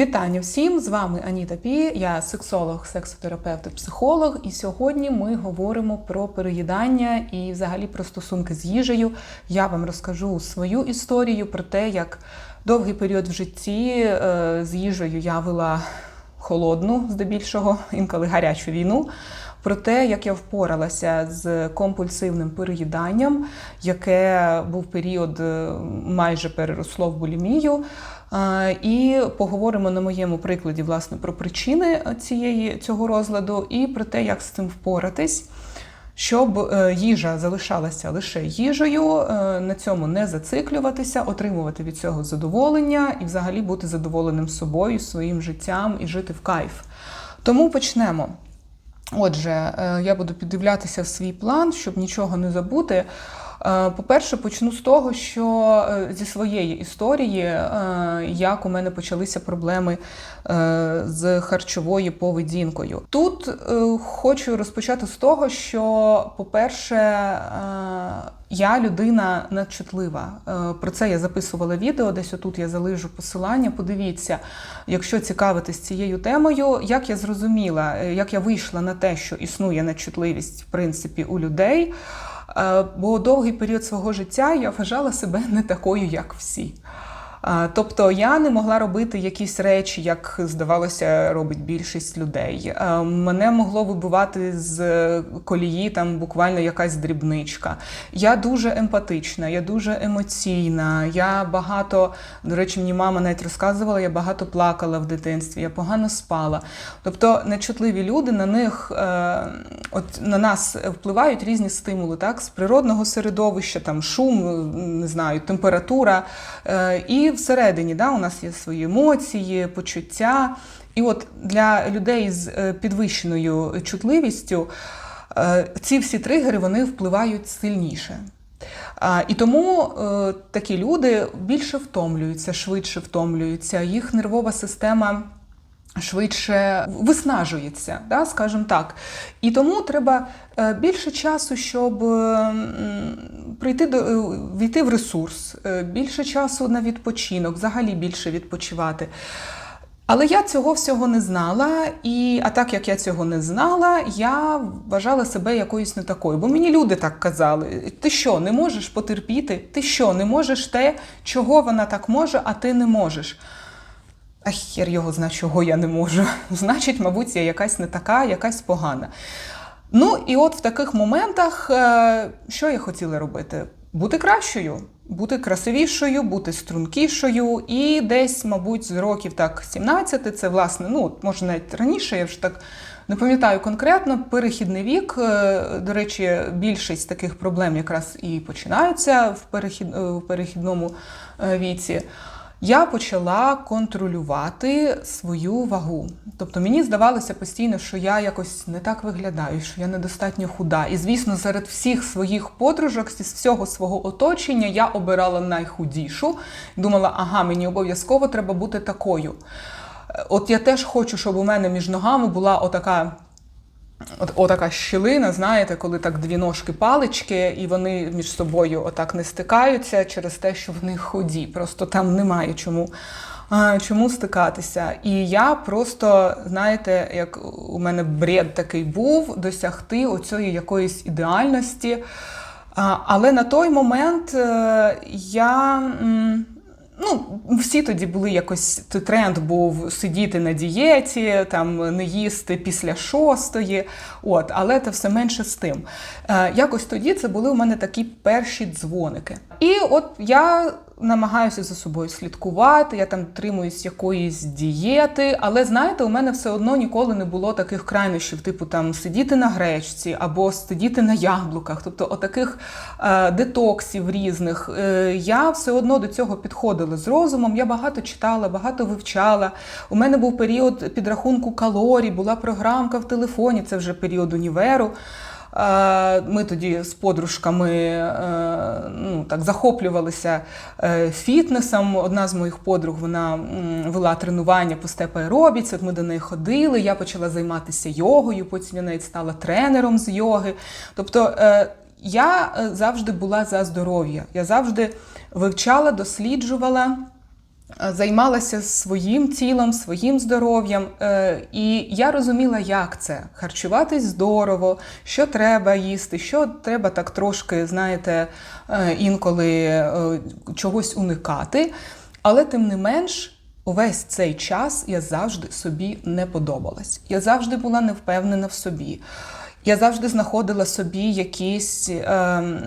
Вітання всім! З вами Аніта Пі, я сексолог, сексотерапевт і психолог. І сьогодні ми говоримо про переїдання і взагалі про стосунки з їжею. Я вам розкажу свою історію про те, як довгий період в житті е, з їжею я вела холодну, здебільшого, інколи гарячу війну. Про те, як я впоралася з компульсивним переїданням, яке був період е, майже переросло в булімію. І поговоримо на моєму прикладі власне про причини цієї цього розладу і про те, як з цим впоратись. Щоб е, їжа залишалася лише їжею, е, на цьому не зациклюватися, отримувати від цього задоволення і взагалі бути задоволеним собою, своїм життям і жити в кайф. Тому почнемо. Отже, е, я буду піддивлятися в свій план, щоб нічого не забути. Е, По-перше, почну з того, що е, зі своєї історії, е, як у мене почалися проблеми з харчовою поведінкою. Тут хочу розпочати з того, що, по-перше, я людина надчутлива. Про це я записувала відео. Десь отут я залижу посилання. Подивіться, якщо цікавитись цією темою, як я зрозуміла, як я вийшла на те, що існує надчутливість в принципі у людей. Е, Бо довгий період свого життя я вважала себе не такою, як всі. Тобто я не могла робити якісь речі, як здавалося, робить більшість людей. Мене могло вибивати з колії там буквально якась дрібничка. Я дуже емпатична, я дуже емоційна. Я багато, до речі, мені мама навіть розказувала, я багато плакала в дитинстві, я погано спала. Тобто нечутливі люди на них, е, от на нас впливають різні стимули, так, з природного середовища, там шум, не знаю, температура. Е, Всередині да, у нас є свої емоції, почуття. І от для людей з е, підвищеною чутливістю е, ці всі тригери вони впливають сильніше. І тому е, такі люди більше втомлюються, швидше втомлюються, їх нервова система. Швидше виснажується, да, скажімо так. І тому треба е, більше часу, щоб прийти до е, війти в ресурс, е, більше часу на відпочинок, взагалі більше відпочивати. Але я цього всього не знала, і а так як я цього не знала, я вважала себе якоюсь не такою. Бо мені люди так казали: ти що, не можеш потерпіти? Ти що, не можеш те, чого вона так може, а ти не можеш. А хер його зна, чого я не можу. Значить, мабуть, я якась не така, якась погана. Ну, і от в таких моментах, е, що я хотіла робити? Бути кращою, бути красивішою, бути стрункішою. І десь, мабуть, з років так 17, це власне, ну, може, навіть раніше, я вже так не пам'ятаю конкретно, перехідний вік. е, До речі, більшість таких проблем якраз і починаються в, перехід, е, в перехідному віці я почала контролювати свою вагу. Тобто мені здавалося постійно, що я якось не так виглядаю, що я недостатньо худа. І звісно, серед всіх своїх подружок, з всього свого оточення, я обирала найхудішу. Думала, ага, мені обов'язково треба бути такою. Е, От я теж хочу, щоб у мене між ногами була отака. От, отака щілина, знаєте, коли так дві ножки палички, і вони між собою отак не стикаються через те, що вони худі. Просто там немає чому, чому стикатися. І я просто, знаєте, як у мене бред такий був, досягти оцієї якоїсь ідеальності. Але на той момент е, я. Ну, всі тоді були якось тренд був сидіти на дієті, там не їсти після шостої. От, але це все менше з тим. Е, якось тоді це були у мене такі перші дзвоники. І от я намагаюся за собою слідкувати, я там тримуюсь якоїсь дієти, але знаєте, у мене все одно ніколи не було таких крайнощів, типу там сидіти на гречці або сидіти на яблуках, тобто отаких е, детоксів різних. Е, я все одно до цього підходила з розумом. Я багато читала, багато вивчала. У мене був період підрахунку калорій, була програмка в телефоні, це вже період універу. Ми тоді з подружками е, ну, так, захоплювалися е, фітнесом. Одна з моїх подруг вона вела тренування по степ аеробіці, От ми до неї ходили. Я почала займатися йогою, потім я навіть стала тренером з йоги. Тобто е, я завжди була за здоров'я. Я завжди вивчала, досліджувала. Е, займалася своїм тілом, своїм здоров'ям. Е, І я розуміла, як це харчуватись здорово, що треба їсти, що треба так трошки, знаєте, е, інколи е, чогось уникати. Але тим не менш. Увесь цей час я завжди собі не подобалась. Я завжди була невпевнена в собі. Я завжди знаходила собі якісь ем,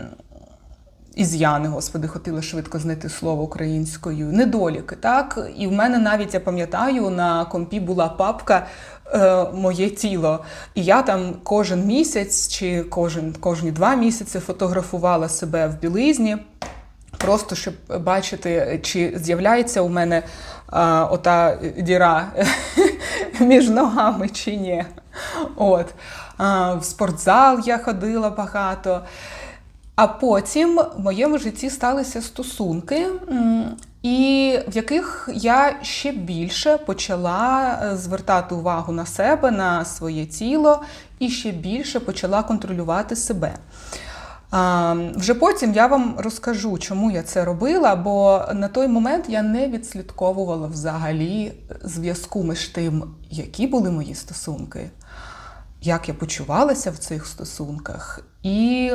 із'яни, господи, хотіла швидко знайти слово українською, недоліки. Так? І в мене навіть я пам'ятаю, на компі була папка е, Моє тіло. І я там кожен місяць чи кожен, кожні два місяці фотографувала себе в білизні. Просто щоб бачити, чи з'являється у мене а, ота діра між ногами чи ні. От. В спортзал я ходила багато. А потім в моєму житті сталися стосунки, і в яких я ще більше почала е, звертати увагу на себе, на своє тіло, і ще більше почала контролювати себе. Вже потім я вам розкажу, чому я це робила, бо на той момент я не відслідковувала взагалі зв'язку між тим, які були мої стосунки, як я почувалася в цих стосунках, і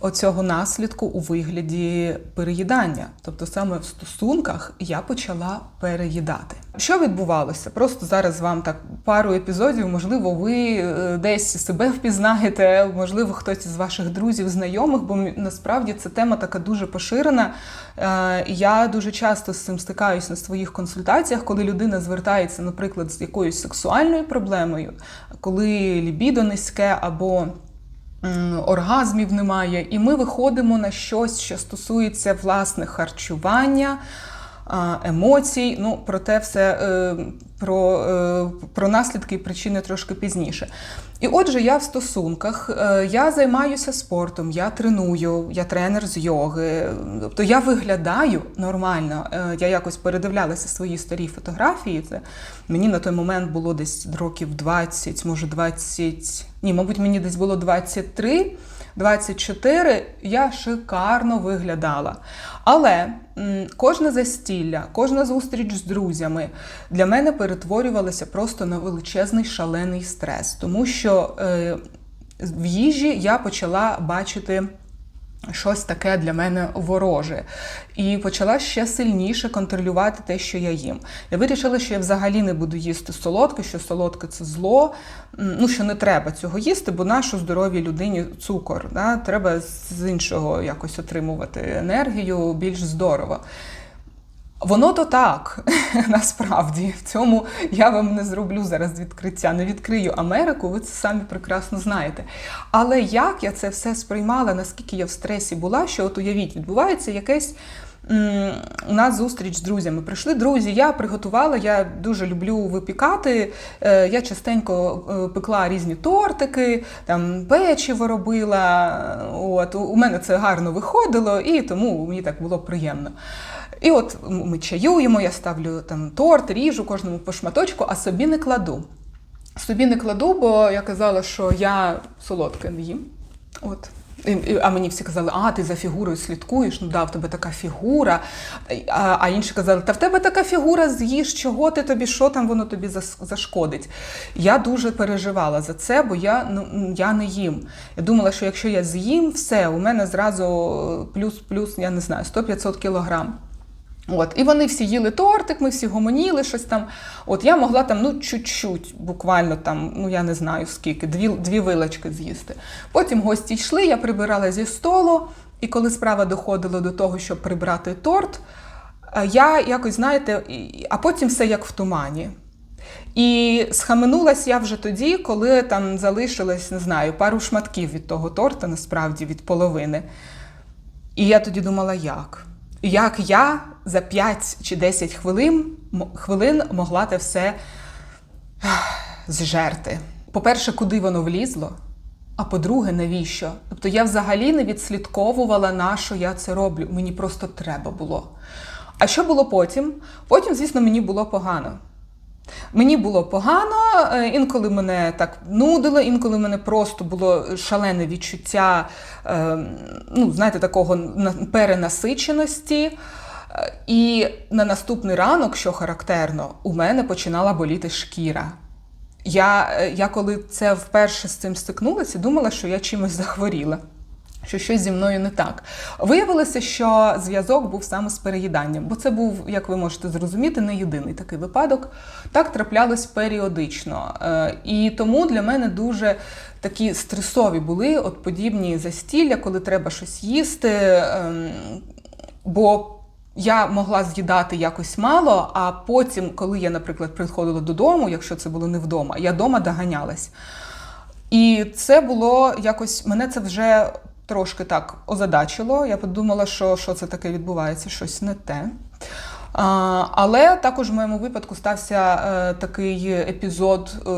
оцього наслідку у вигляді переїдання. Тобто саме в стосунках я почала переїдати. Що відбувалося? Просто зараз вам так пару епізодів, можливо, ви е, десь себе впізнаєте, можливо, хтось із ваших друзів, знайомих, бо насправді ця тема така дуже поширена. Е, Я дуже часто з цим стикаюсь на своїх консультаціях, коли людина звертається, наприклад, з якоюсь сексуальною проблемою, коли лібідо низьке або оргазмів немає, і ми виходимо на щось, що стосується власне харчування, емоцій. Ну, про те все е, про, е, про наслідки і причини трошки пізніше. І отже, я в стосунках, е, я займаюся спортом, я треную, я тренер з йоги. Тобто я виглядаю нормально. Е, Я якось передивлялася свої старі фотографії. Це мені на той момент було десь років 20, може 20, ні, мабуть, мені десь було 23. 24 я шикарно виглядала. Але кожне застілля, кожна зустріч з друзями для мене перетворювалася просто на величезний шалений стрес, тому що е, в їжі я почала бачити. Щось таке для мене вороже. І почала ще сильніше контролювати те, що я їм. Я вирішила, що я взагалі не буду їсти солодке, що солодке це зло, ну що не треба цього їсти, бо нашу здоровій людині цукор. Да? Треба з іншого якось отримувати енергію більш здорово. Воно то так, насправді. В цьому я вам не зроблю зараз відкриття. Не відкрию Америку, ви це самі прекрасно знаєте. Але як я це все сприймала, наскільки я в стресі була, що от уявіть, відбувається якесь. У нас зустріч з друзями. Прийшли друзі, я приготувала, я дуже люблю випікати. Е, Я частенько е, пекла різні тортики, там печиво робила. От, у мене це гарно виходило, і тому мені так було приємно. І от ми чаюємо, я ставлю там торт, ріжу кожному по шматочку, а собі не кладу. Собі не кладу, бо я казала, що я солодке не їм. От. А мені всі казали, а ти за фігурою слідкуєш, ну да, в тебе така фігура. А, а інші казали, та в тебе така фігура, з'їж, чого ти тобі, що там воно тобі зашкодить. Я дуже переживала за це, бо я, ну, я не їм. Я думала, що якщо я з'їм, все, у мене зразу плюс-плюс, я не знаю, 100-500 кілограм. От, і вони всі їли тортик, ми всі гомоніли щось там. От я могла там ну чуть-чуть, буквально там, ну я не знаю скільки, дві, дві вилочки з'їсти. Потім гості йшли, я прибирала зі столу, і коли справа доходила до того, щоб прибрати торт, е, я якось, знаєте, а потім все як в тумані. І схаменулась я вже тоді, коли там залишилось, не знаю, пару шматків від того торта, насправді від половини. І я тоді думала, як? Як я за 5 чи 10 хвилин, хвилин могла те все зжерти? По-перше, куди воно влізло? А по-друге, навіщо? Тобто я взагалі не відслідковувала, на що я це роблю. Мені просто треба було. А що було потім? Потім, звісно, мені було погано. Мені було погано, е, інколи мене так нудило, інколи мене просто було шалене відчуття, е, ну, знаєте, такого на- перенасиченості. І на наступний ранок, що характерно, у мене починала боліти шкіра. Я, е, я коли це вперше з цим стикнулася, думала, що я чимось захворіла. Що щось зі мною не так. Виявилося, що зв'язок був саме з переїданням, бо це був, як ви можете зрозуміти, не єдиний такий випадок. Так траплялось періодично. Е, І тому для мене дуже такі стресові були от подібні застілля, коли треба щось їсти. ем, Бо я могла з'їдати якось мало, а потім, коли я, наприклад, приходила додому, якщо це було не вдома, я вдома доганялась. І це було якось, мене це вже трошки так озадачило. Я подумала, що, що це таке відбувається, щось не те. А, але також в моєму випадку стався е, такий епізод. Е,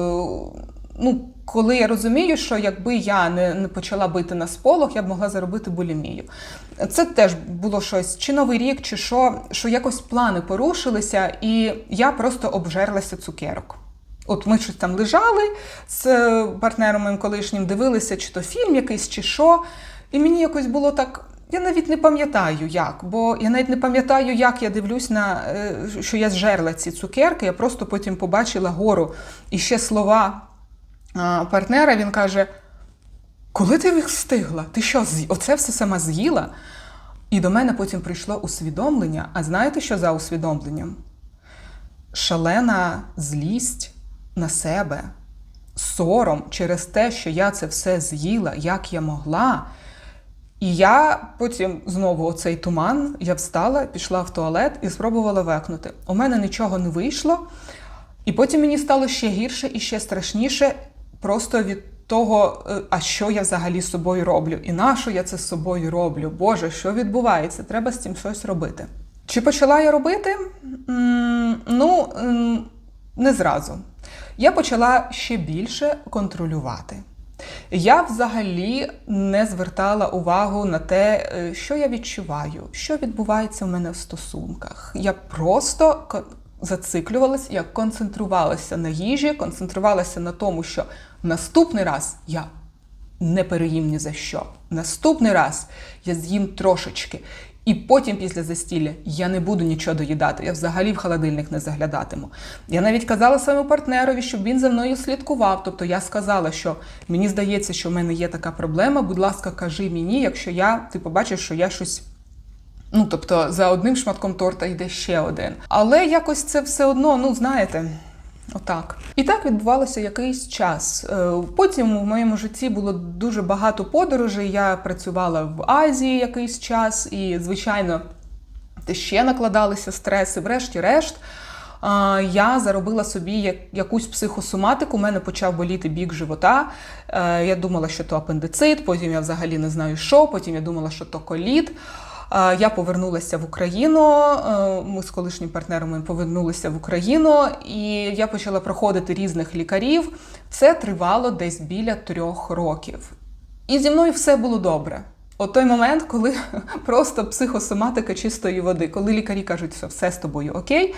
ну, коли я розумію, що якби я не, не почала бити на сполох, я б могла заробити булімію. Це теж було щось, чи новий рік, чи що, що якось плани порушилися, і я просто обжерлася цукерок. От ми щось там лежали з партнером моїм колишнім, дивилися, чи то фільм якийсь, чи що. І мені якось було так. Я навіть не пам'ятаю як, бо я навіть не пам'ятаю, як я дивлюсь на е, що я зжерла ці цукерки. Я просто потім побачила гору і ще слова партнера. Він каже: Коли ти їх встигла? Ти що, оце все сама з'їла? І до мене потім прийшло усвідомлення. А знаєте, що за усвідомленням? Шалена злість на себе, сором через те, що я це все з'їла, як я могла. І я потім знову оцей туман, я встала, пішла в туалет і спробувала векнути. У мене нічого не вийшло, і потім мені стало ще гірше і ще страшніше, просто від того, е, а що я взагалі з собою роблю, і на що я це з собою роблю? Боже, що відбувається? Треба з цим щось робити. Чи почала я робити? Ну, не зразу. Я почала ще більше контролювати. Я взагалі не звертала увагу на те, е, що я відчуваю, що відбувається в мене в стосунках. Я просто зациклювалася, я концентрувалася на їжі, концентрувалася на тому, що наступний раз я не переїм ні за що. Наступний раз я з'їм трошечки. І потім, після застілля, я не буду нічого доїдати. Я взагалі в холодильник не заглядатиму. Я навіть казала своєму партнерові, щоб він за мною слідкував. Тобто я сказала, що мені здається, що в мене є така проблема. Будь ласка, кажи мені, якщо я ти побачиш, що я щось. Ну, тобто, за одним шматком торта йде ще один. Але якось це все одно, ну знаєте. Отак. І так відбувалося якийсь час. Е, Потім в моєму житті було дуже багато подорожей. Я працювала в Азії якийсь час, і, звичайно, ще накладалися стреси. Врешті-решт, я заробила собі як- якусь психосоматику. У мене почав боліти бік живота. Е, Я думала, що то апендицит, потім я взагалі не знаю що, потім я думала, що то коліт. Я повернулася в Україну. е, Ми з колишнім партнером повернулися в Україну, і я почала проходити різних лікарів. Це тривало десь біля трьох років. І зі мною все було добре. От той момент, коли просто психосоматика чистої води, коли лікарі кажуть, що все з тобою окей.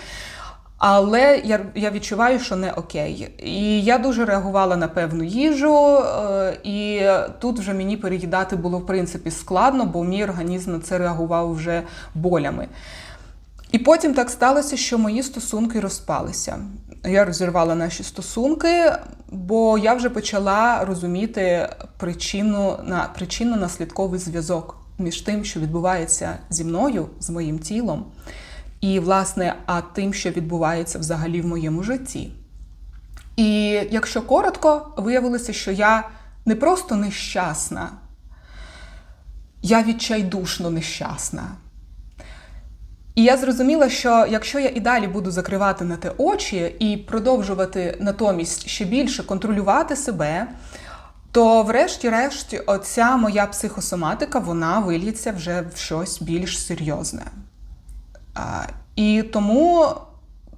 Але я, я відчуваю, що не окей. І я дуже реагувала на певну їжу, е, і тут вже мені переїдати було в принципі складно, бо мій організм на це реагував вже болями. І потім так сталося, що мої стосунки розпалися. Я розірвала наші стосунки, бо я вже почала розуміти причину на причинно-наслідковий зв'язок між тим, що відбувається зі мною, з моїм тілом, і, власне, а тим, що відбувається взагалі в моєму житті. І якщо коротко, виявилося, що я не просто нещасна, я відчайдушно нещасна. І я зрозуміла, що якщо я і далі буду закривати на те очі і продовжувати натомість ще більше контролювати себе, то врешті-решт оця моя психосоматика вона вильється вже в щось більш серйозне. І тому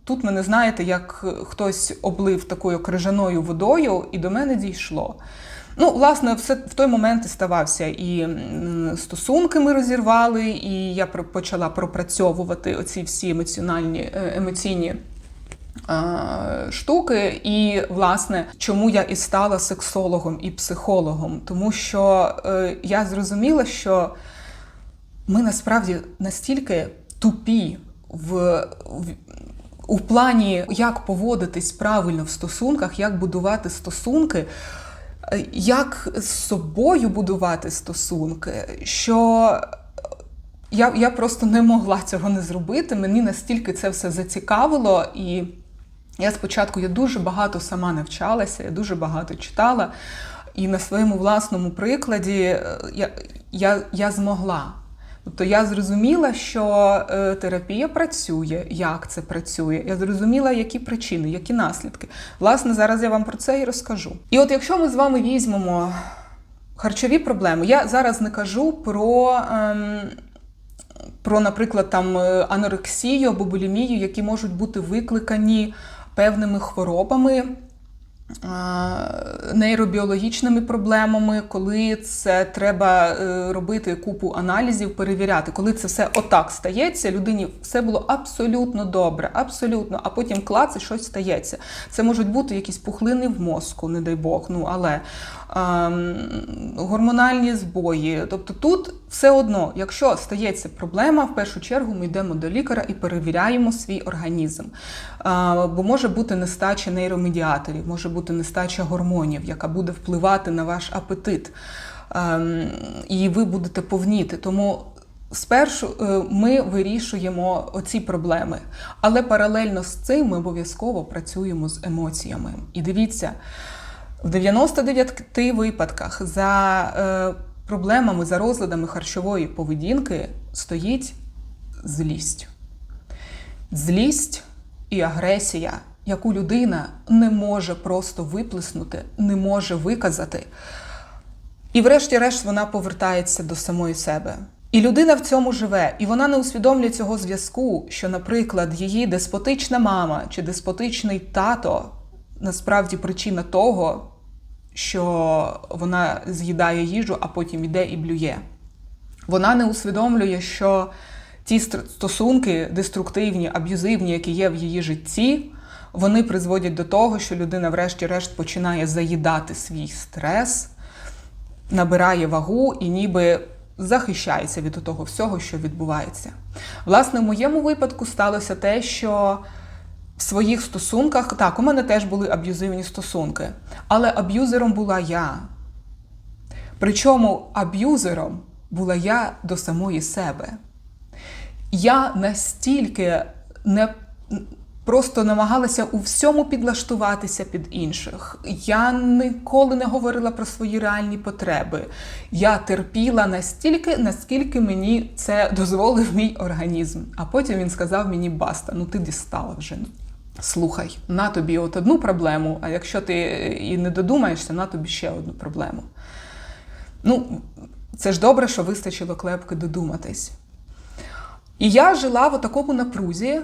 тут мене знаєте, як хтось облив такою крижаною водою, і до мене дійшло. Ну, власне, все в той момент і ставався. І стосунки ми розірвали, і я почала пропрацьовувати оці всі емоціональні е, емоційні штуки. І, власне, чому я і стала сексологом і психологом? Тому що е, я зрозуміла, що ми насправді настільки тупі в, в у плані, як поводитись правильно в стосунках, як будувати стосунки, як з собою будувати стосунки, що я, я просто не могла цього не зробити. Мені настільки це все зацікавило, і я спочатку я дуже багато сама навчалася, я дуже багато читала. І на своєму власному прикладі е, я, я, я змогла. Тобто я зрозуміла, що е, терапія працює, як це працює. Я зрозуміла, які причини, які наслідки. Власне, зараз я вам про це і розкажу. І от якщо ми з вами візьмемо харчові проблеми, я зараз не кажу про. Ем, про, наприклад, там е, анорексію або булімію, які можуть бути викликані певними хворобами, нейробіологічними проблемами, коли це треба е, робити купу аналізів, перевіряти. Коли це все отак стається, людині все було абсолютно добре, абсолютно, а потім клац і щось стається. Це можуть бути якісь пухлини в мозку, не дай Бог, ну але ем, гормональні збої. Тобто тут все одно, якщо стається проблема, в першу чергу ми йдемо до лікаря і перевіряємо свій організм. Бо може бути нестача нейромедіаторів, може бути нестача гормонів, яка буде впливати на ваш апетит. Ем, і ви будете повніти. Тому спершу е, ми вирішуємо оці проблеми. Але паралельно з цим ми обов'язково працюємо з емоціями. І дивіться, в 99 випадках за е, проблемами, за розладами харчової поведінки стоїть злість. Злість і агресія, яку людина не може просто виплеснути, не може виказати. І, врешті-решт, вона повертається до самої себе. І людина в цьому живе, і вона не усвідомлює цього зв'язку, що, наприклад, її деспотична мама чи деспотичний тато насправді причина того, що вона з'їдає їжу, а потім йде і блює. Вона не усвідомлює, що ті стосунки деструктивні, аб'юзивні, які є в її житті, вони призводять до того, що людина, врешті-решт, починає заїдати свій стрес, набирає вагу і ніби захищається від того всього, що відбувається. Власне, в моєму випадку сталося те, що в своїх стосунках, так, у мене теж були аб'юзивні стосунки, але аб'юзером була я. Причому аб'юзером була я до самої себе. Я настільки не просто намагалася у всьому підлаштуватися під інших. Я ніколи не говорила про свої реальні потреби. Я терпіла настільки, наскільки мені це дозволив мій організм. А потім він сказав мені баста, ну ти дістала вже. Слухай, на тобі от одну проблему, а якщо ти і не додумаєшся, на тобі ще одну проблему. Ну, це ж добре, що вистачило клепки додуматись. І я жила в такому напрузі,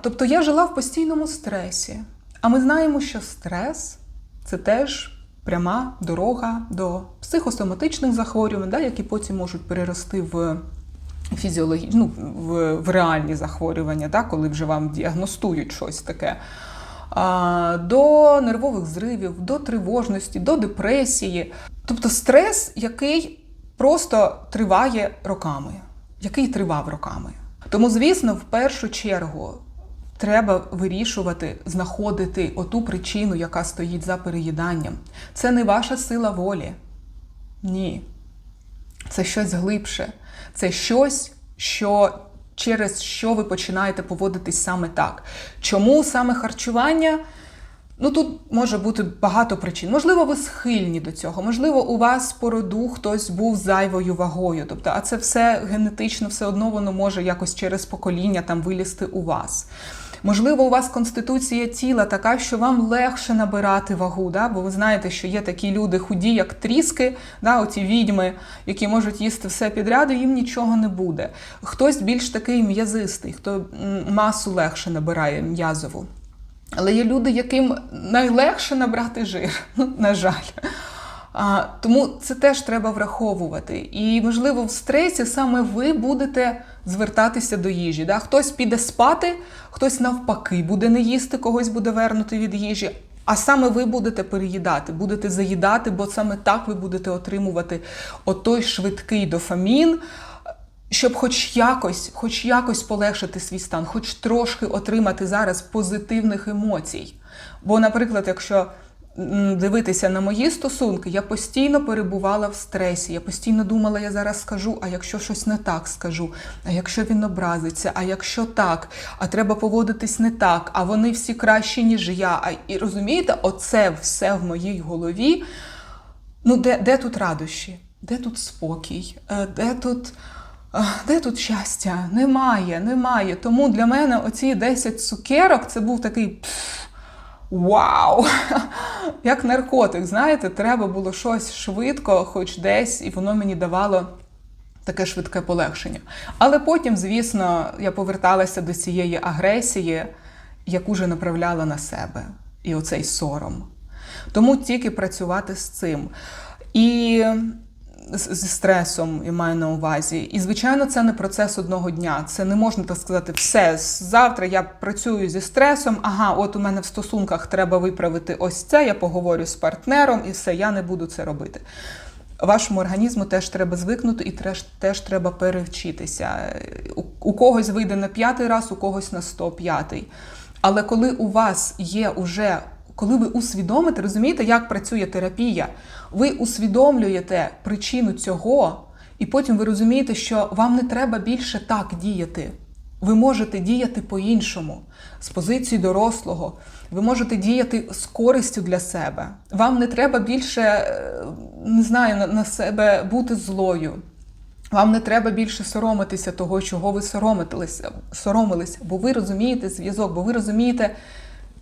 тобто я жила в постійному стресі. А ми знаємо, що стрес це теж пряма дорога до психосоматичних захворювань, да, які потім можуть перерости в фізіологічні, ну, в, в реальні захворювання, да, коли вже вам діагностують щось таке. До нервових зривів, до тривожності, до депресії. Тобто стрес, який просто триває роками який тривав роками. Тому, звісно, в першу чергу треба вирішувати, знаходити оту причину, яка стоїть за переїданням. Це не ваша сила волі. Ні. Це щось глибше. Це щось, що через що ви починаєте поводитись саме так. Чому саме харчування? Ну тут може бути багато причин. Можливо, ви схильні до цього, можливо, у вас по роду хтось був зайвою вагою. Тобто, а це все генетично, все одно воно може якось через покоління там вилізти у вас. Можливо, у вас конституція тіла така, що вам легше набирати вагу, да? бо ви знаєте, що є такі люди худі, як тріски, да? оці відьми, які можуть їсти все підряд, і їм нічого не буде. Хтось більш такий м'язистий, хто масу легше набирає м'язову. Але є люди, яким найлегше набрати жир, на жаль. А, Тому це теж треба враховувати. І, можливо, в стресі саме ви будете звертатися до їжі. Да? Хтось піде спати, хтось навпаки буде не їсти, когось буде вернути від їжі. А саме ви будете переїдати, будете заїдати, бо саме так ви будете отримувати отой швидкий дофамін, щоб хоч якось, хоч якось полегшити свій стан, хоч трошки отримати зараз позитивних емоцій. Бо, наприклад, якщо дивитися на мої стосунки, я постійно перебувала в стресі. Я постійно думала, я зараз скажу, а якщо щось не так скажу, а якщо він образиться, а якщо так, а треба поводитись не так, а вони всі кращі, ніж я. А і розумієте, оце все в моїй голові. Ну, де, де тут радощі? Де тут спокій? Е, Де тут, е, де тут щастя? Немає, немає. Тому для мене оці 10 цукерок це був такий пф, вау! Як наркотик, знаєте, треба було щось швидко, хоч десь, і воно мені давало. Таке швидке полегшення. Але потім, звісно, я поверталася до цієї агресії, яку вже направляла на себе, і оцей сором. Тому тільки працювати з цим. І зі стресом я маю на увазі. І, звичайно, це не процес одного дня. Це не можна так сказати, все, завтра я працюю зі стресом, ага, от у мене в стосунках треба виправити ось це, я поговорю з партнером і все, я не буду це робити. Вашому організму теж треба звикнути і теж, теж треба перевчитися. У, у когось вийде на п'ятий раз, у когось на 105. Але коли у вас є уже, коли ви усвідомите, розумієте, як працює терапія, ви усвідомлюєте причину цього, і потім ви розумієте, що вам не треба більше так діяти. Ви можете діяти по-іншому, з позиції дорослого. Ви можете діяти з користю для себе. Вам не треба більше, е, не знаю, на- себе бути злою. Вам не треба більше соромитися того, чого ви соромилися, соромилися, бо ви розумієте зв'язок, бо ви розумієте,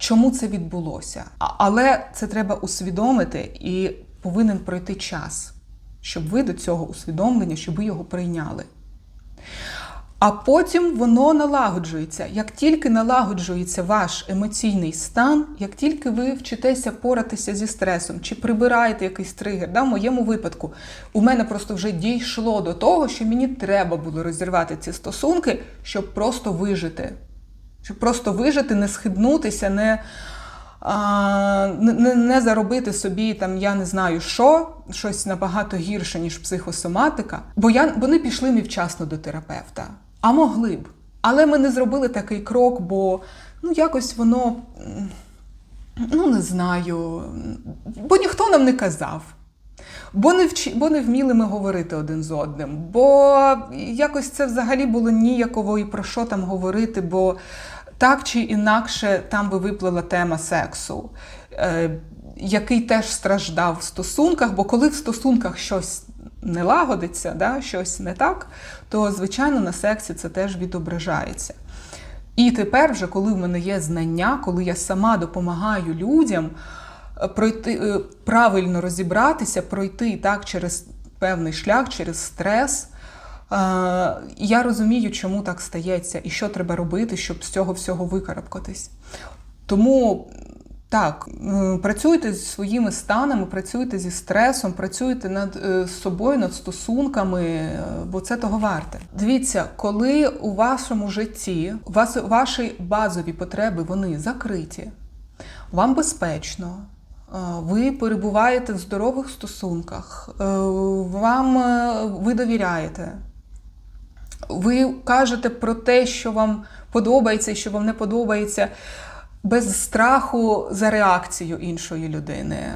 чому це відбулося. Але це треба усвідомити і повинен пройти час, щоб ви до цього усвідомлення, щоб ви його прийняли. А потім воно налагоджується. Як тільки налагоджується ваш емоційний стан, як тільки ви вчитеся поратися зі стресом чи прибираєте якийсь тригер, да, в моєму випадку, у мене просто вже дійшло до того, що мені треба було розірвати ці стосунки, щоб просто вижити. Щоб просто вижити, не схибнутися, не, а, не, не- заробити собі там, я не знаю що, щось набагато гірше, ніж психосоматика. Бо я, вони пішли невчасно до терапевта. А могли б. Але ми не зробили такий крок, бо ну, якось воно, ну не знаю, бо ніхто нам не казав. Бо не, вчи, бо не вміли ми говорити один з одним, бо якось це взагалі було ніяково і про що там говорити, бо так чи інакше там би виплила тема сексу, е, який теж страждав в стосунках, бо коли в стосунках щось не лагодиться, да, щось не так, то звичайно на сексі це теж відображається. І тепер, вже коли в мене є знання, коли я сама допомагаю людям е, пройти е, правильно розібратися, пройти так через певний шлях, через стрес. Е, Я розумію, чому так стається і що треба робити, щоб з цього всього викарабкатись. Тому так, працюйте зі своїми станами, працюйте зі стресом, працюйте над е, собою, над стосунками, е, бо це того варте. Дивіться, коли у вашому житті вас ваші базові потреби вони закриті, вам безпечно. Ви перебуваєте в здорових стосунках, вам ви довіряєте, ви кажете про те, що вам подобається і що вам не подобається, без страху за реакцію іншої людини.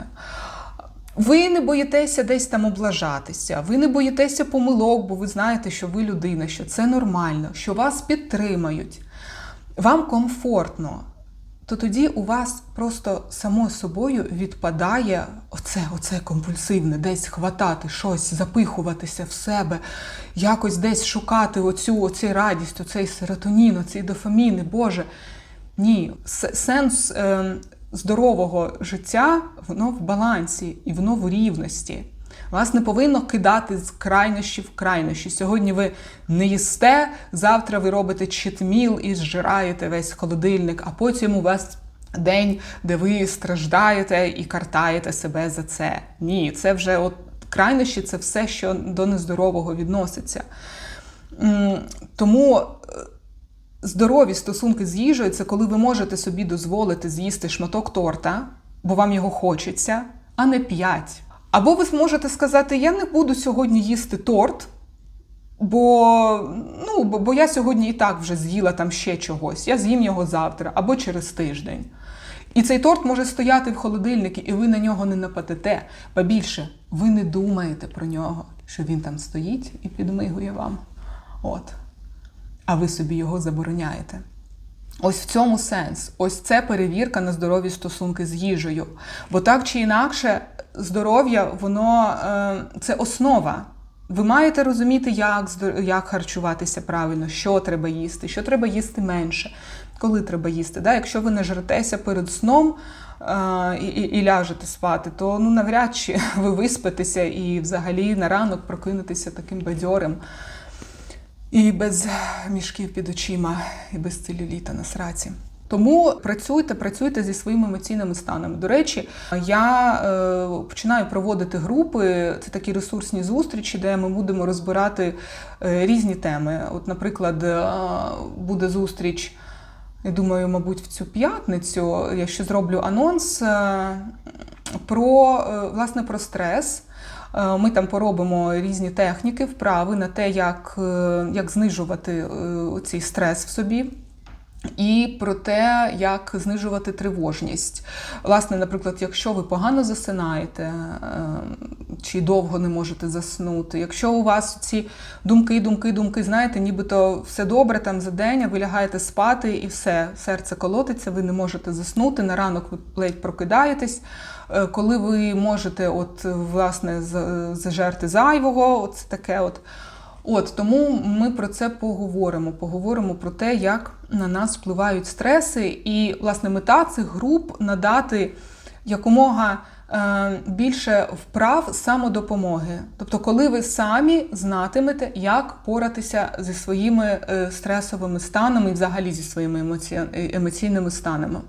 Ви не боїтеся десь там облажатися, ви не боїтеся помилок, бо ви знаєте, що ви людина, що це нормально, що вас підтримають, вам комфортно. То тоді у вас просто само собою відпадає оце, оце компульсивне, десь хватати щось, запихуватися в себе, якось десь шукати оцю, оцю радість, оцей серотонін, оці дофаміни. Боже, ні, сенс е, здорового життя воно в балансі і воно в рівності. Вас не повинно кидати з крайнощі в крайнощі. Сьогодні ви не їсте, завтра ви робите читміл і зжираєте весь холодильник, а потім у вас день, де ви страждаєте і картаєте себе за це. Ні, це вже от крайнощі це все, що до нездорового відноситься. Тому е, здорові стосунки з їжею це коли ви можете собі дозволити з'їсти шматок торта, бо вам його хочеться, а не п'ять. Або ви зможете сказати: Я не буду сьогодні їсти торт, Бо, ну, бо, я сьогодні і так вже з'їла там ще чогось. Я з'їм його завтра або через тиждень. І цей торт може стояти в холодильнику, і ви на нього не нападете. Ба більше, ви не думаєте про нього, що він там стоїть і підмигує вам. От. А ви собі його забороняєте. Ось в цьому сенс. Ось це перевірка на здорові стосунки з їжею. Бо так чи інакше, здоров'я, воно е, це основа. Ви маєте розуміти, як, як харчуватися правильно, що треба їсти, що треба їсти менше, коли треба їсти. Да? Якщо ви не жретеся перед сном е, і, і ляжете спати, то ну, навряд чи ви виспитеся і взагалі на ранок прокинетеся таким бадьорим. І без мішків під очима, і без целюліта на сраці. Тому працюйте, працюйте зі своїми емоційними станами. До речі, я е, починаю проводити групи. Це такі ресурсні зустрічі, де ми будемо розбирати е, різні теми. От, наприклад, е, буде зустріч. Я думаю, мабуть, в цю п'ятницю я ще зроблю анонс е, про е, власне про стрес. Е, Ми там поробимо різні техніки, вправи на те, як, як знижувати цей стрес в собі. І про те, як знижувати тривожність. Власне, наприклад, якщо ви погано засинаєте е, чи довго не можете заснути, якщо у вас ці думки, думки, думки, знаєте, нібито все добре там за день, а ви лягаєте спати і все, серце колотиться, ви не можете заснути, на ранок ви ледь прокидаєтесь. Е, Коли ви можете, от, власне, з- зажерти зайвого, от таке от. От тому ми про це поговоримо. Поговоримо про те, як на нас впливають стреси, і власне мета цих груп надати якомога е, більше вправ самодопомоги. Тобто, коли ви самі знатимете, як поратися зі своїми е, стресовими станами і взагалі зі своїми емоці- емоційними станами.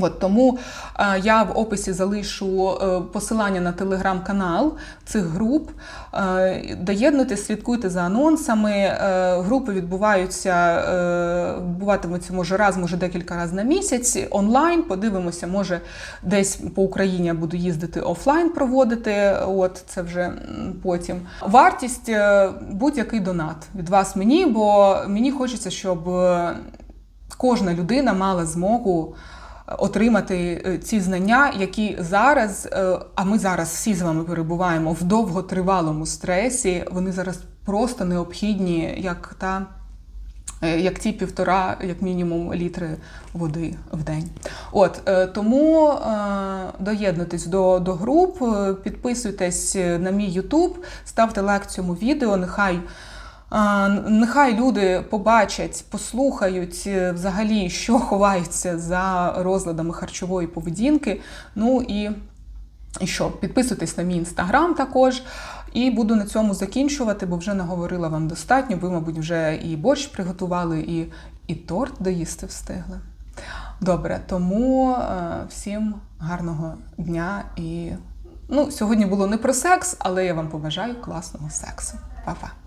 От, тому е, я в описі залишу е, посилання на телеграм-канал цих груп. Е, доєднуйтесь, слідкуйте за анонсами. Е, групи відбуваються, е, відбуватимуться може раз, може декілька разів на місяць онлайн. Подивимося, може десь по Україні я буду їздити офлайн проводити. От це вже потім. Вартість е, будь-який донат від вас мені, бо мені хочеться, щоб е, кожна людина мала змогу отримати е, ці знання, які зараз, е, а ми зараз всі з вами перебуваємо в довготривалому стресі. Вони зараз просто необхідні, як та. е, Як ті півтора, як мінімум, літри води в день. От тому доєднуйтесь до, до груп, підписуйтесь на мій Ютуб, ставте лайк цьому відео. Нехай Нехай люди побачать, послухають е, взагалі, що ховається за розладами харчової поведінки. Ну і, що, підписуйтесь на мій інстаграм також. І буду на цьому закінчувати, бо вже наговорила вам достатньо. Ви, мабуть, вже і борщ приготували, і, і торт доїсти встигли. Добре, тому е, всім гарного дня і ну, сьогодні було не про секс, але я вам побажаю класного сексу. Па-па!